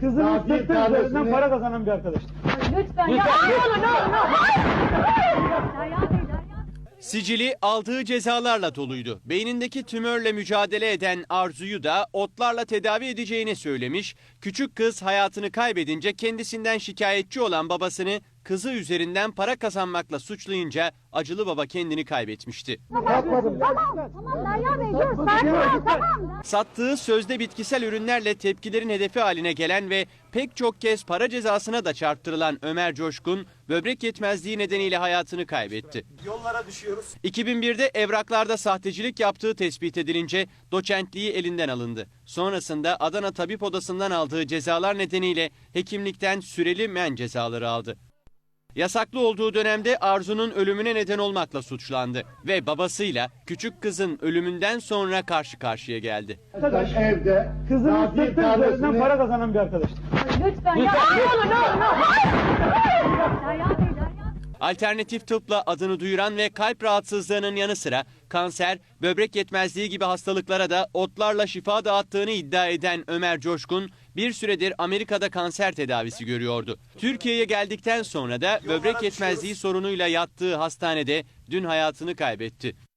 Kızının Tatil üzerinden para kazanan bir arkadaş. Lütfen ya. Ne olur ne olur. ne olur. Hayır. Derya Bey Derya. Sicili aldığı cezalarla doluydu. Beynindeki tümörle mücadele eden Arzu'yu da otlarla tedavi edeceğini söylemiş. Küçük kız hayatını kaybedince kendisinden şikayetçi olan babasını kızı üzerinden para kazanmakla suçlayınca acılı baba kendini kaybetmişti. Yapmadım. Tamam tamam Derya Bey dur sakin ol tamam. Sattığı sözde bitkisel ürünlerle tepkilerin hedefi haline gelen ve pek çok kez para cezasına da çarptırılan Ömer Coşkun, böbrek yetmezliği nedeniyle hayatını kaybetti. Yollara düşüyoruz. 2001'de evraklarda sahtecilik yaptığı tespit edilince doçentliği elinden alındı. Sonrasında Adana Tabip Odası'ndan aldığı cezalar nedeniyle hekimlikten süreli men cezaları aldı. Yasaklı olduğu dönemde Arzu'nun ölümüne neden olmakla suçlandı ve babasıyla küçük kızın ölümünden sonra karşı karşıya geldi. Arkadaş. Evde Kızının sırtı üzerinden para kazanan bir arkadaş. Lütfen ya. Ne olur ne olur. ne olur. Hayır. Bey Derya. Alternatif tıpla adını duyuran ve kalp rahatsızlığının yanı sıra kanser, böbrek yetmezliği gibi hastalıklara da otlarla şifa dağıttığını iddia eden Ömer Coşkun bir süredir Amerika'da kanser tedavisi görüyordu. Türkiye'ye geldikten sonra da böbrek yetmezliği sorunuyla yattığı hastanede dün hayatını kaybetti.